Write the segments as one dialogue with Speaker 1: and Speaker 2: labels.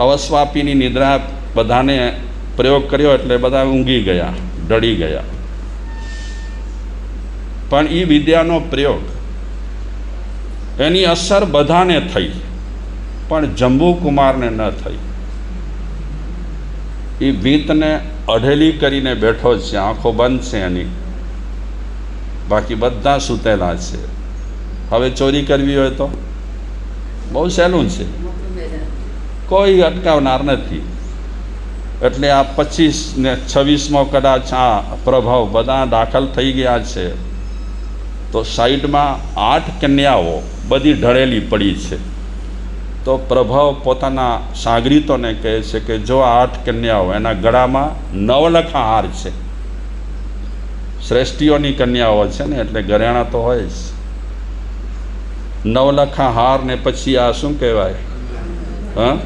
Speaker 1: અવસ્વાપીની નિદ્રા બધાને પ્રયોગ કર્યો એટલે બધા ઊંઘી ગયા ડળી ગયા. પણ એ વિદ્યાનો પ્રયોગ, એની અસર બધાને થઈ, પણ જંબુકુમારને ન થઈ. એ વીતને અઢેલી કરીને બેઠો છે, આંખો બંધ છે એની. બાકી બધા સૂતેલા છે. હવે ચોરી કરવી હોય તો? બહુ સહેલું છે. કોઈ અટકાવનાર નથી. એટલે આ પચીસ ને છવ્વીસમો કદાચ આ પ્રભાવ બધા દાખલ થઈ ગયા છે. તો સાઈડમાં આઠ કન્યાઓ બધી ઢળેલી પડી છે. તો પ્રભાવ પોતાના સાગરીતોને કહે છે કે જો આ આઠ કન્યાઓ એના ગળામાં નવલખા હાર છે. શ્રેષ્ઠીઓની કન્યાઓ છે ને એટલે ઘરેણા તો હોય જ. નવલખા હાર ને પછી આ શું કહેવાય? હા?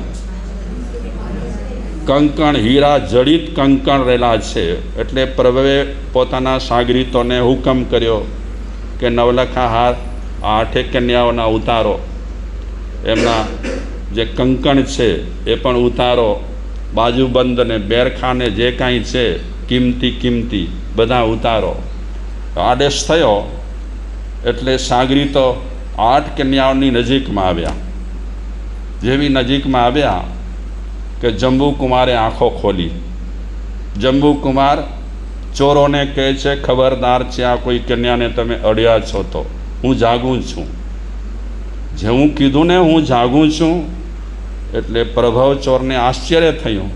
Speaker 1: કંકણ હીરા જડિત કંકણ રહેલા છે. એટલે પ્રભુએ પોતાના સાગરીતોને હુકમ કર્યો કે નવલખા હાર આઠે કન્યાઓના ઉતારો. એમના જે કંકણ છે એ પણ ઉતારો. બાજુબંધ ને બેરખાને જે કાંઈ છે, કિંમતી કિંમતી બધા ઉતારો. આદેશ થયો એટલે સાગરીતો આઠ કન્યાઓની નજીકમાં આવ્યા. જેવી નજીકમાં આવ્યા કે જંબુકુમારે આંખો ખોલી. જંબુકુમાર ચોરોને કહે છે, ખબરદાર છે આ કોઈ કન્યાને તમે અડ્યા છો તો હું જાગું છું. જે હું કીધું ને, હું જાગું છું. એટલે પ્રભવ ચોરને આશ્ચર્ય થયું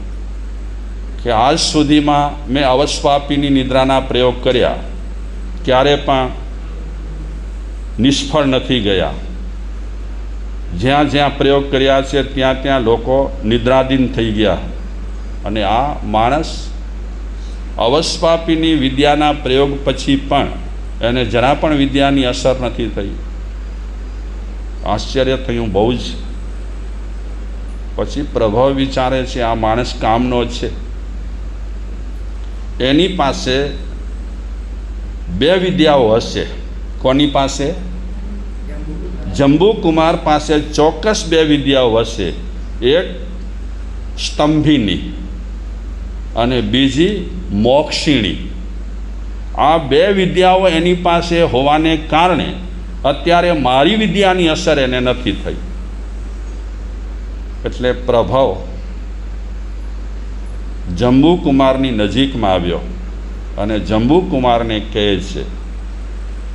Speaker 1: કે આજ સુધીમાં મેં અવસ્વાપીની નિદ્રાના પ્રયોગ કર્યા. ક્યારે પણ નિષ્ફળ નથી ગયા. જ્યાં જ્યાં પ્રયોગ કર્યા છે, ત્યાં ત્યાં લોકો નિદ્રાધીન થઈ ગયા. અને આ માણસ અવસ્પાપીની વિદ્યાના પ્રયોગ પછી પણ એને જરા પણ વિદ્યાની અસર નથી થઈ. આશ્ચર્ય થયું બહુ જ. પછી પ્રભાવ વિચારે છે, આ માણસ કામનો છે. એની પાસે બે વિદ્યાઓ હશે. કોની પાસે? જંબુકુમાર પાસે ચોક્કસ બે વિદ્યાઓ હશે. એક સ્તંભીની અને બીજી મોક્ષિણી. આ બે વિદ્યાઓ એની પાસે હોવાને કારણે અત્યારે મારી વિદ્યાની અસર એને નથી થઈ. એટલે પ્રભાવ જંબુકુમારની નજીકમાં આવ્યો અને જંબુકુમારને કહે છે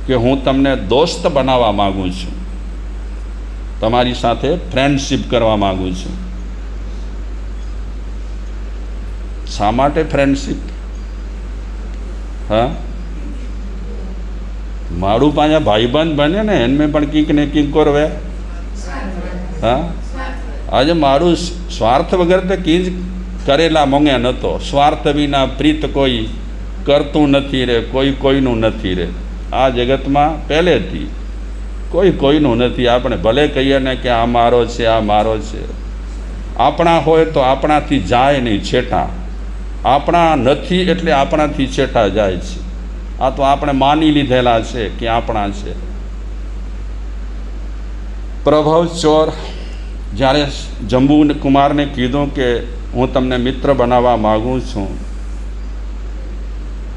Speaker 1: કે હું તમને દોસ્ત બનાવવા માગું છું. તમારી સાથે ફ્રેન્ડશીપ કરવા માગું છું. શા માટે ફ્રેન્ડશીપ હા? મારું પાછા ભાઈબંધ બને ને, એને પણ કીક ને કીક કરવે. હા? આજે મારું સ્વાર્થ વગર તો કીજ કરેલા મોંઘે નહોતો સ્વાર્થ વિના પ્રીત કોઈ કરતું નથી રે, કોઈ કોઈનું નથી રે. આ જગતમાં પહેલેથી કોઈ કોઈનું નથી. આપણે ભલે કહીએ ને કે આ મારો છે, આ મારો છે. આપણા હોય તો આપણાથી જાય નહીં છેટા આપણા નથી એટલે આપણાથી છેટા જાય છે. આ તો આપણે માની લીધેલા છે કે આપણા છે. પ્રભવ ચોર, જ્યારે જંબુ કુમારને કીધું કે હું તમને મિત્ર બનાવવા માગું છું,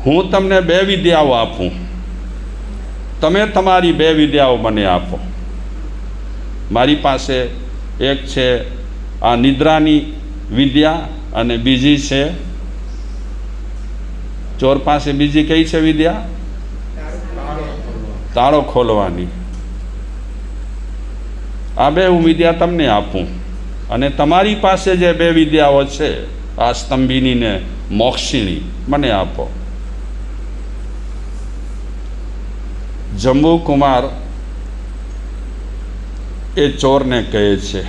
Speaker 1: હું તમને બે વિદ્યાઓ આપું. તમે તમારી બે વિદ્યાઓ મને આપો. મારી પાસે એક છે આ નિદ્રાની વિદ્યા અને બીજી છે ચોર પાસે બીજી કઈ છે વિદ્યા? તાળો ખોલવાની. આ બે હું વિદ્યા તમને આપું. અને તમારી પાસે જે બે વિદ્યાઓ છે, આ સ્તંભિની ને મોક્ષિણી, મને આપો. જંબુ કુમાર એ ચોરને કહે છે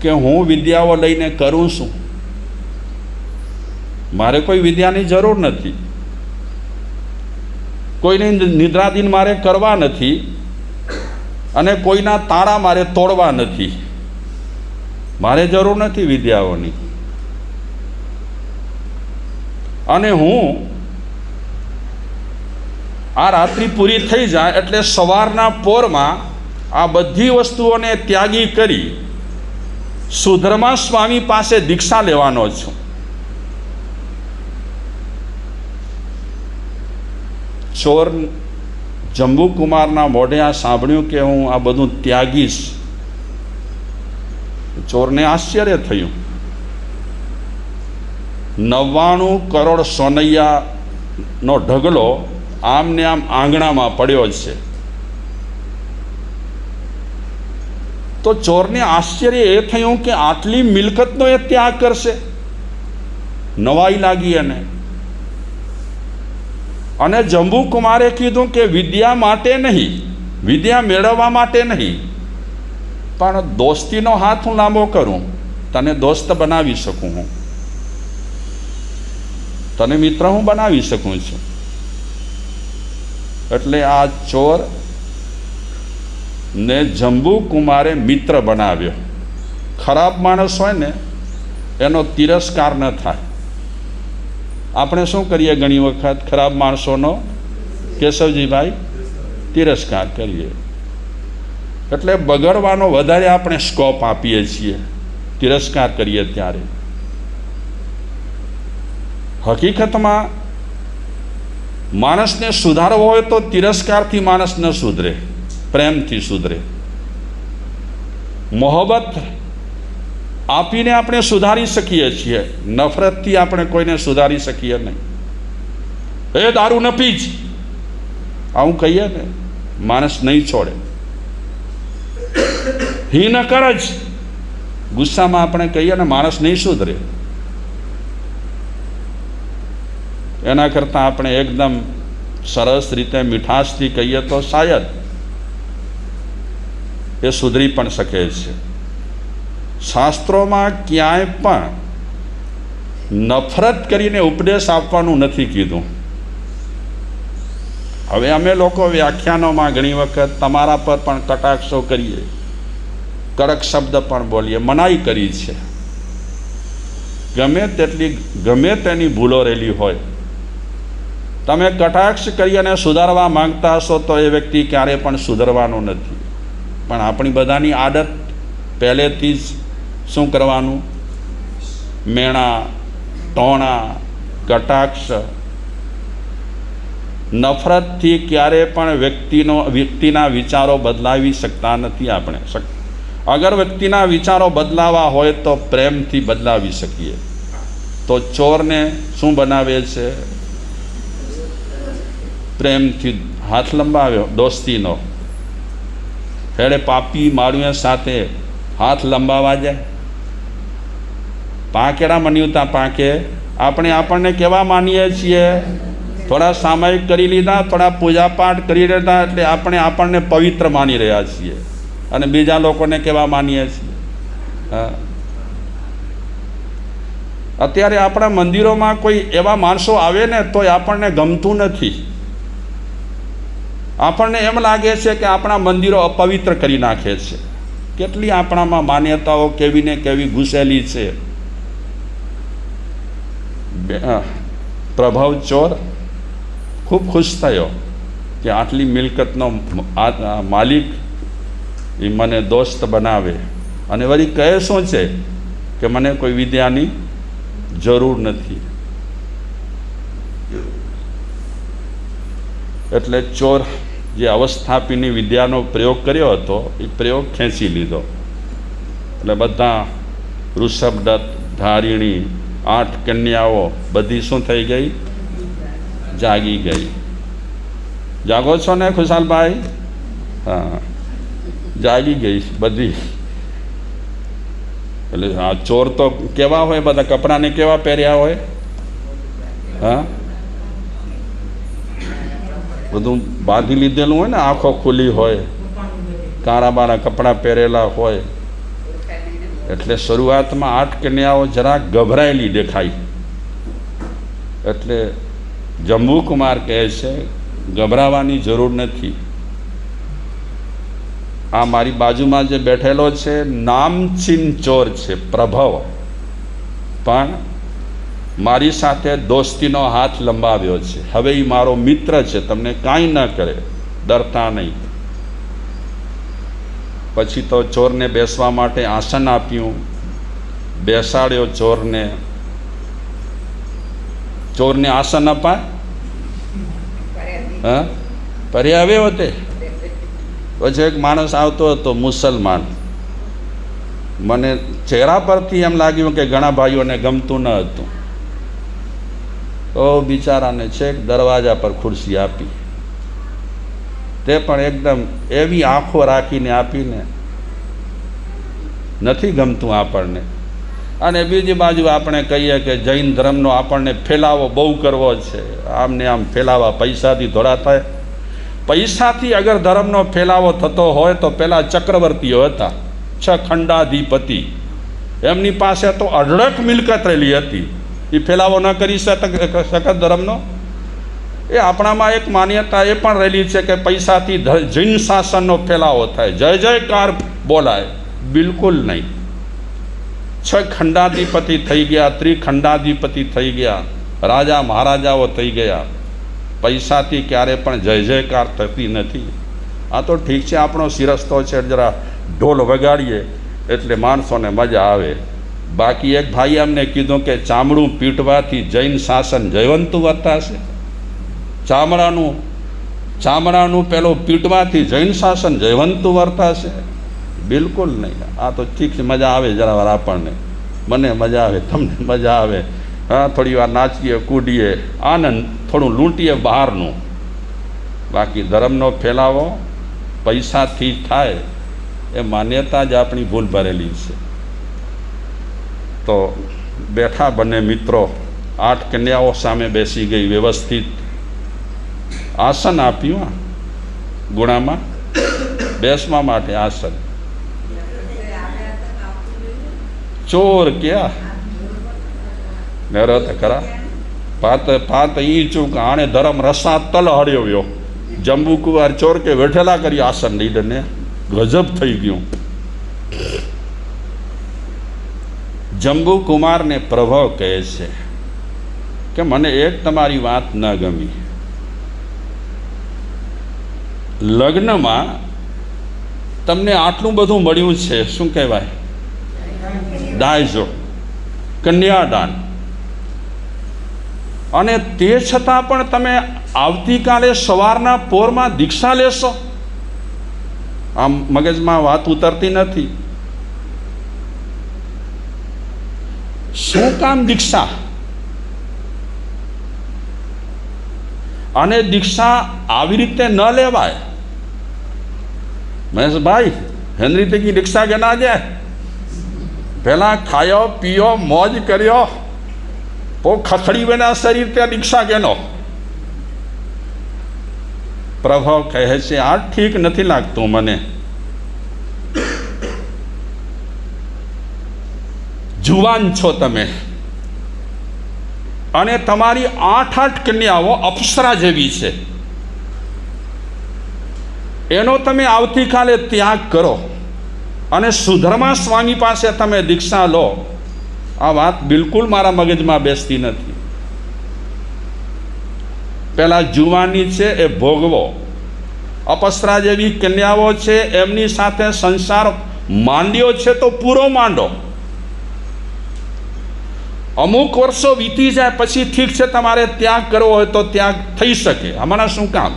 Speaker 1: કે હું વિદ્યાઓ લઈને કરું છું. મારે કોઈ વિદ્યાની જરૂર નથી. કોઈની નિદ્રાધીન મારે કરવા નથી અને કોઈના તાળા મારે તોડવા નથી. મારે જરૂર નથી વિદ્યાઓની. અને હું આ રાત્રિ પૂરી થઈ જાય એટલે સવારના પોરમાં આ બધી વસ્તુઓને ત્યાગી કરી સુધર્મા સ્વામી પાસે દીક્ષા લેવાનો છું. ચોર જંબુકુમારના મોઢે આ સાંભળ્યું કે હું આ બધું ત્યાગીશ. ચોરને આશ્ચર્ય થયું. નવ્વાણું કરોડ સોનૈયાનો ઢગલો આમને આમ આંગણામાં પડ્યો જ છે. તો ચોરને આશ્ચર્ય એ થયું કે આટલી મિલકતનો એ ત્યાગ કરશે. નવાઈ લાગી એને. અને જંબુકુમારે કીધું કે વિદ્યા માટે નહીં, વિદ્યા મેળવવા માટે નહીં. પણ દોસ્તીનો હાથ હું લાંબો કરું, તને દોસ્ત બનાવી શકું હું. તને મિત્ર હું બનાવી શકું છું. એટલે આ ચોર ને જંબુ કુમારે મિત્ર બનાવ્યો. ખરાબ માણસ હોય ને, એનો તિરસ્કાર ન થાય. આપણે શું કરીએ ઘણી વખત? ખરાબ માણસોનો કેશવજીભાઈ તિરસ્કાર કરીએ. એટલે બગડવાનો વધારે આપણે સ્કોપ આપીએ છીએ. તિરસ્કાર કરીએ ત્યારે. હકીકતમાં માણસને સુધારવો હોય તો તિરસ્કારથી માણસ ન સુધરે, પ્રેમથી સુધરે. મોહબ્બત આપીને આપણે સુધારી શકીએ છીએ, નફરતથી આપણે કોઈને સુધારી શકીએ નહીં. એ દારૂ ન પીજ આવું કહીએ ને, માણસ નહીં છોડે. હી ન કર જ. ગુસ્સામાં આપણે કહીએ ને, માણસ નહીં સુધરે. એના કરતાં આપણે એકદમ સરસ રીતે મીઠાશથી કહીએ તો શાયદ એ સુધરી પણ શકે છે. શાસ્ત્રોમાં ક્યાંય પણ નફરત કરીને ઉપદેશ આપવાનું નથી કીધું. હવે અમે લોકો વ્યાખ્યાનોમાં ઘણી વખત તમારા પર પણ કટાક્ષો કરીએ. કડક શબ્દ પણ બોલીએ, મનાઈ કરી છે. ગમે તેટલી, ગમે તેની ભૂલો રહેલી હોય તમે કટાક્ષ કરી અને સુધારવા માંગતા હશો તો એ વ્યક્તિ ક્યારે પણ સુધરવાનો નથી. પણ આપણી બધાની આદત પહેલેથી જ શું કરવાનું? મેણા, ટોણા, કટાક્ષ. નફરતથી ક્યારે પણ વ્યક્તિનો, વ્યક્તિના વિચારો બદલાવી શકતા નથી આપણે. અગર વ્યક્તિના વિચારો બદલાવા હોય તો પ્રેમથી બદલાવી શકીએ. તો ચોરને શું બનાવે છે? પ્રેમથી હાથ લંબાવ્યો, દોસ્તીનો. હેડે પાપી માળવે સાથે હાથ લંબાવા જાય. પાંકેડા મન્યુતા પાંકે આપણે આપણને કેવા માનીએ છીએ? થોડા સામાયિક કરી લીધા, થોડા પૂજાપાઠ કરી લીધા, એટલે આપણે આપણને પવિત્ર માની રહ્યા છીએ. અને બીજા લોકોને કેવા માનીએ છીએ? અત્યારે આપણા મંદિરોમાં કોઈ એવા માણસો આવે ને, તોય આપણને ગમતું નથી. આપણને એમ લાગે છે કે આપણા મંદિરો અપવિત્ર કરી નાખે છે. કેટલી આપણામાં માન્યતાઓ કેવી ને કેવી ઘૂસેલી છે. પ્રભાવ ચોર ખૂબ ખુશ થયો કે આટલી મિલકતનો માલિક એ મને દોસ્ત બનાવે. અને વળી કહે શું છે કે મને કોઈ વિદ્યાની જરૂર નથી. એટલે ચોર જે અવસ્થાપીની વિદ્યાનો પ્રયોગ કર્યો હતો, એ પ્રયોગ ખેંચી લીધો. એટલે બધા ઋષભદત્ત, ધારિણી, આઠ કન્યાઓ બધી શું થઈ ગઈ? જાગી ગઈ. જાગો છો ને ખુશાલભાઈ? હા. જાગી ગઈ બધી. એટલે આ ચોર તો કેવા હોય, બધા કપડાને કેવા પહેર્યા હોય? હા? બધું બાંધી લીધેલું હોય ને, આંખો ખુલ્લી હોય કાળા બાળા કપડાં પહેરેલા હોય, એટલે શરૂઆતમાં આઠ કન્યાઓ જરા ગભરાયેલી દેખાય. એટલે જંબુકુમાર કહે છે, ગભરાવાની જરૂર નથી. આ મારી બાજુમાં જે બેઠેલો છે, નામચીન ચોર છે, પ્રભવ. પણ મારી સાથે દોસ્તીનો હાથ લંબાવ્યો છે. હવે એ મારો મિત્ર છે. તમને કાંઈ ન કરે. ડરતા નહીં. પછી તો ચોરને બેસવા માટે આસન આપ્યું. બેસાડ્યો ચોરને. ચોરને આસન અપાય? હા? પર્યા આવ્યો તે પછી એક માણસ આવતો હતો, મુસલમાન. મને ચહેરા પરથી એમ લાગ્યું કે ઘણા ભાઈઓને ગમતું ન હતું. તો બિચારાને છેક દરવાજા પર ખુરશી આપી. તે પણ એકદમ એવી આંખો રાખીને આપીને નથી ગમતું આપણને. અને બીજી બાજુ આપણે કહીએ કે જૈન ધર્મનો આપણને ફેલાવો બહુ કરવો છે. આમને આમ ફેલાવા પૈસાથી ધોળા થાય. પૈસાથી અગર ધર્મનો ફેલાવો થતો હોય તો પેલા ચક્રવર્તીઓ હતા. છ ખંડાધિપતિ. એમની પાસે તો અઢળક મિલકત રહેલી હતી. એ ફેલાવો ન કરી શક, શકત ધર્મનો. એ આપણામાં એક માન્યતા એ પણ રહેલી છે કે પૈસાથી જૈન શાસનનો ફેલાવો થાય. જય જયકાર બોલાય. બિલકુલ નહીં. છ ખંડાધિપતિ થઈ ગયા, ત્રિખંડાધિપતિ થઈ ગયા, રાજા મહારાજાઓ થઈ ગયા. પૈસાથી ક્યારે પણ જય જયકાર થતી નથી. આ તો ઠીક છે, આપણો શિરસ્તો છે, જરા ઢોલ વગાડીએ, એટલે માણસોને મજા આવે. બાકી એક ભાઈ અમને કીધું કે ચામડું પીટવાથી જૈન શાસન જયવંતું વર્તાશે ચામડાનું ચામડાનું પેલું પીટવાથી જૈન શાસન જયવંતું વર્તાશે બિલકુલ નહીં. આ તો ઠીક છે, મજા આવે જરા વાર આપણને. મને મજા આવે, તમને મજા આવે. હા, થોડી વાર નાચીએ, કૂદીએ, આનંદ, થોડું લૂંટીએ બહારનું. બાકી ધર્મનો ફેલાવો પૈસાથી થાય. એ માન્યતા જ આપણી ભૂલ ભરેલી છે. તો બેઠા બંને મિત્રો આઠ કન્યાઓ સામે બેસી ગઈ વ્યવસ્થિત. આસન આપ્યું ગુણામાં બેસવા માટે આસન. ચોર ક્યાં? નરત ખરા. પાત પાત ઈ ચૂક આણે ધરમ રસા તલ હળ્યો જંબુકુવાર ચોર કે વેઠેલા કરી આસન લીડને? ગજબ થઈ ગયું. જંબુ કુમારને પ્રભાવ કહે છે કે મને એક તમારી વાત ન ગમી. લગ્નમાં તમને આટલું બધું મળ્યું છે, શું કહેવાય? દાયજો, કન્યાદાન. અને તે છતાં પણ તમે આવતીકાલે સવારના પોરમાં દીક્ષા લેશો? આમ મગજમાં વાત ઉતરતી નથી. શું કામ દીક્ષા. અને દીક્ષા આવી રીતે ન લેવાય. મહેશભાઈ હેનરી તકી દીક્ષા ગણા જાય પહેલાં ખાયો, પીયો, મોજ કર્યો. તો ખખડી વેના શરીર ત્યાં દીક્ષા ગેનો પ્રભાવ કહે છે, આ ઠીક નથી લાગતું મને. જુવાન છો તમે. અને તમારી આઠ આઠ કન્યાઓ અપ્સરા જેવી છે. એનો તમે આવતીકાલે ત્યાગ કરો. અને સુધર્મા સ્વામી પાસે તમે દીક્ષા લો. આ વાત બિલકુલ મારા મગજમાં બેસતી નથી. પેલા જુવાની છે એ ભોગવો. અપસરા જેવી કન્યાઓ છે, એમની સાથે સંસાર માંડ્યો છે તો પૂરો માંડો. અમુક વર્ષો વીતી જાય પછી ઠીક છે, તમારે ત્યાગ કરવો હોય તો ત્યાગ થઈ શકે. અમારા શું કામ?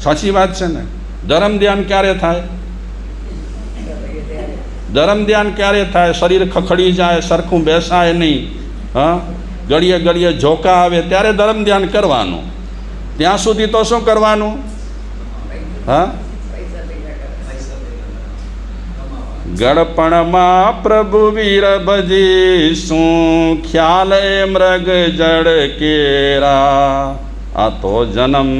Speaker 1: સાચી વાત છે ને? ધર્મ ધ્યાન ક્યારે થાય? ધર્મ ધ્યાન ક્યારે થાય? શરીર ખખડી જાય, સરખું બેસાય નહીં. હા? ઘડીએ ઘડીએ ઝોકા આવે, ત્યારે ધર્મ ધ્યાન કરવાનું. ત્યાં સુધી તો શું કરવાનું? હા? ગળપણમાં પ્રભુ વીર ભજીશું ખ્યાલ એ મૃગ જડ કેરા આ તો જન્મ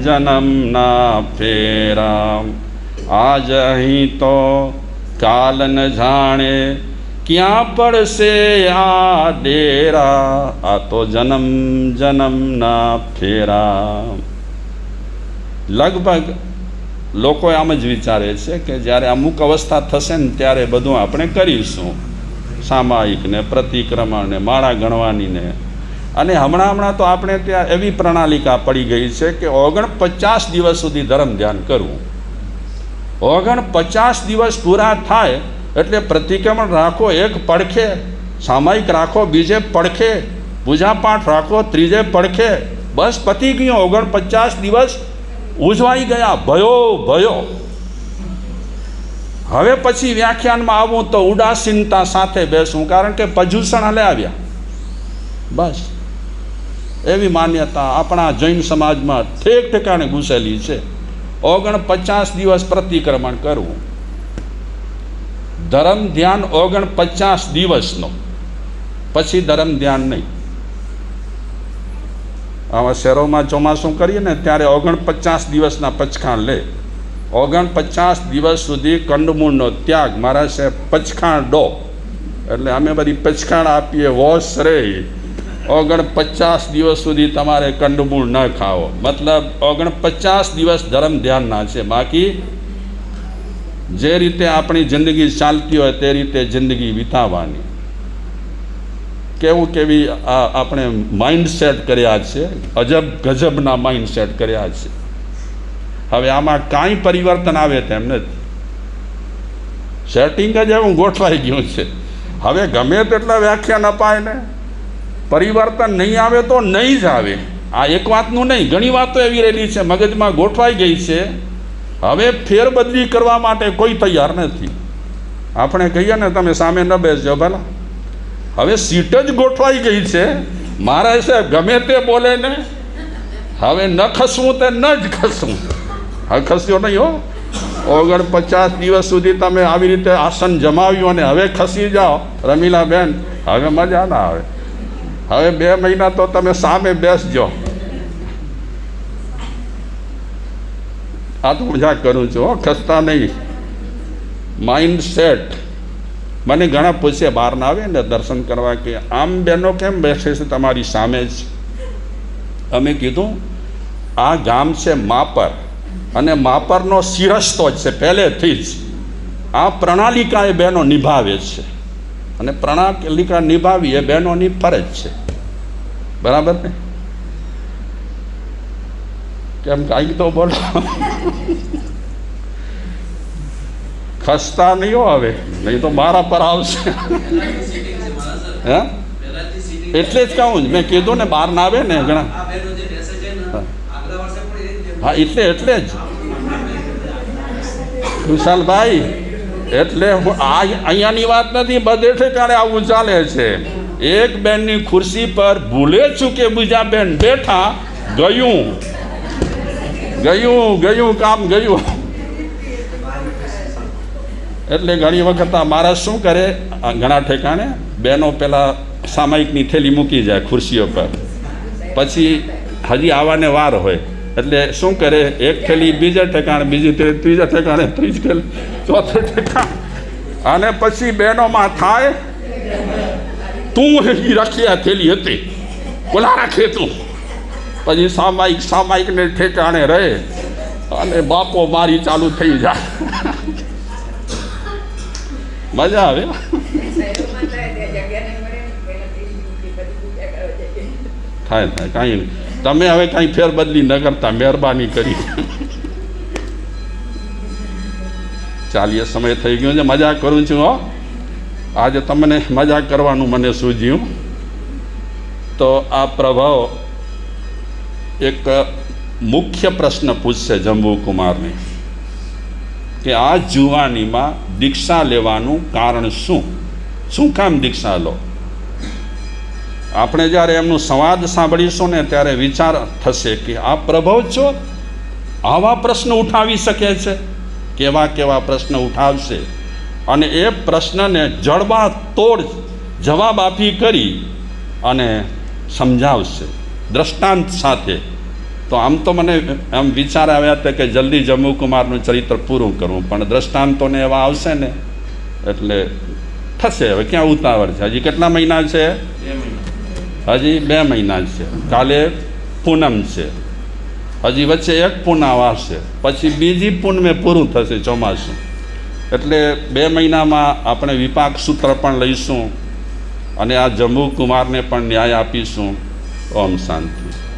Speaker 1: જન્મના ફેરા આજ અહીં તો કાલ ન જાણે ક્યાં પડશે આ ડેરા આ તો જન્મ જન્મના ફેરા લગભગ લોકો આમ જ વિચારે છે કે જ્યારે અમુક અવસ્થા થશે ને ત્યારે બધું આપણે કરીશું. સામાયિક ને પ્રતિક્રમણ ને માળા ગણવાની ને. અને હમણાં હમણાં તો આપણે ત્યાં એવી પ્રણાલિકા પડી ગઈ છે કે ઓગણપચાસ દિવસ સુધી ધર્મ ધ્યાન કરવું. ઓગણ પચાસ દિવસ પૂરા થાય એટલે પ્રતિક્રમણ રાખો, એક પડખે, સામાયિક રાખો, બીજે પડખે, પૂજાપાઠ રાખો, ત્રીજે પડખે, બસ પતી ગયો ઓગણપચાસ દિવસ. ઉજવાઈ ગયા, ભયો ભયો. હવે પછી વ્યાખ્યાનમાં આવું તો ઉદાસીનતા સાથે બેસું, કારણ કે પજુષણ હલે આવ્યા. બસ. એવી માન્યતા આપણા જૈન સમાજમાં ઠેક ઠેકાણે ઘૂસેલી છે. ઓગણ પચાસ દિવસ પ્રતિક્રમણ કરવું. ધર્મ ધ્યાન ઓગણ પચાસ દિવસનો. પછી ધર્મ ધ્યાન નહીં. આવા શહેરોમાં ચોમાસું કરીએ ને ત્યારે ઓગણપચાસ દિવસના પચખાણ લે. ઓગણપચાસ દિવસ સુધી કંડમૂળનો ત્યાગ મારા છે પચખાણ ડો. એટલે અમે બધી પચખાણ આપીએ, વોશ રે. ઓગણપચાસ દિવસ સુધી તમારે કંડમૂળ ન ખાવો મતલબ ઓગણપચાસ દિવસ ધર્મ ધ્યાનના છે. બાકી જે રીતે આપણી જિંદગી ચાલતી હોય તે રીતે જિંદગી વિતાવવાની. કેવું કેવી આપણે માઇન્ડ સેટ કર્યા છે? અજબ ગજબના માઇન્ડ સેટ કર્યા છે. હવે આમાં કાંઈ પરિવર્તન આવે તેમ નથી. સેટિંગ જ એવું ગોઠવાઈ ગયું છે. હવે ગમે તેટલા વ્યાખ્યાન અપાય ને, પરિવર્તન નહીં આવે તો નહીં જ આવે. આ એક વાતનું નહીં, ઘણી વાતો એવી રહેલી છે, મગજમાં ગોઠવાઈ ગઈ છે. હવે ફેરબદલી કરવા માટે કોઈ તૈયાર નથી. આપણે કહીએ ને, તમે સામે ન બેસજો ભલા. હવે સીટ જ ગોઠવાઈ ગઈ છે. મારા સાહેબ, ગમે તે બોલે ને, હવે ન ખસવું તે ન જ ખસવું. હવે ખસ્યો નહીં હો. ઓગણપચાસ દિવસ સુધી તમે આવી રીતે આસન જમાવ્યું અને હવે ખસી જાઓ. રમીલાબેન, હવે મજા ના આવે. હવે બે મહિના તો તમે સામે બેસજો. આ તો મજા કરું છું હો, ખસતા નહીં. માઇન્ડ સેટ મને ઘણા પૂછે બહાર ના આવે ને દર્શન કરવા કે આમ બહેનો કેમ બેસે છે તમારી સામે જ? અમે કીધું, આ ગામ છે માપર અને માપરનો શિરસ્તો જ છે પહેલેથી જ. આ પ્રણાલિકા એ બહેનો નિભાવે છે અને પ્રણાલિકા નિભાવી એ બહેનોની ફરજ છે. બરાબર ને? કેમ કાંઈક તો બોલો. ખસતા નહીં હવે. નહીં તો મારા પર આવશે. હે? એટલે જ કહું મેં કીધું ને બહાર ના આવે ને ઘણા. હા, એટલે એટલે જ. ખુશાલભાઈ એટલે હું આ અહીંયાની વાત નથી બધે ઠેકાણે આવું ચાલે છે. એક બેનની ખુરશી પર ભૂલે છું કે બીજા બેન બેઠા ગયું. ગયું ગયું, કામ ગયું. એટલે ઘણી વખત આ મારા શું કરે? ઘણા ઠેકાણે બહેનો પેલા સામાયિકની થેલી મૂકી જાય ખુરશીઓ પર. પછી હજી આવવાને વાર હોય. એટલે શું કરે? એક થેલી બીજા ઠેકાણે, બીજી થેલી ત્રીજા ઠેકાણે, ત્રીજી થેલી, ચોથે ઠેકાણે. અને પછી બહેનોમાં થાય, તું રાખી આ થેલી હતી. બોલા રાખે તું પછી સામાયિક, સામાયિકને ઠેકાણે રહે. અને બાપો મારી ચાલુ થઈ જાય. મજા આવે થાય થાય કાંઈ નહીં તમે હવે કાંઈ ફેરબદલી ન કરતા મહેરબાની કરી ચાલીએ સમય થઈ ગયો છે મજા કરું છું હો આજે તમને મજા કરવાનું મને સૂઝ્યું તો આ પ્રભાવ એક મુખ્ય પ્રશ્ન પૂછશે જંબુ કુમારને કે આ જુવાનીમાં દીક્ષા લેવાનું કારણ શું? શું કામ દીક્ષા લો? આપણે જ્યારે એમનું સંવાદ સાંભળીશું ને ત્યારે વિચાર થશે કે આ પ્રભવ છો? આવા પ્રશ્ન ઉઠાવી શકે છે? કેવા કેવા પ્રશ્ન ઉઠાવશે? અને એ પ્રશ્નને જડબા તોડ જવાબ આપી કરી અને સમજાવશે. દ્રષ્ટાંત સાથે તો આમ તો મને એમ વિચાર આવ્યા હતા કે જલ્દી જમ્મુ કુમારનું ચરિત્ર પૂરું કરવું પણ દ્રષ્ટાંતોને એવા આવશે ને એટલે થશે. હવે ક્યાં ઉતાવળ છે? હજી કેટલા મહિના છે? હજી બે મહિના છે. કાલે પૂનમ છે. હજી વચ્ચે એક પૂનમ આવશે. પછી બીજી પૂનમે પૂરું થશે ચોમાસું. એટલે બે મહિનામાં આપણે વિપાક સૂત્ર પણ લઈશું અને આ જમ્મુ કુમારને પણ ન્યાય આપીશું. ઓમ શાંતિ.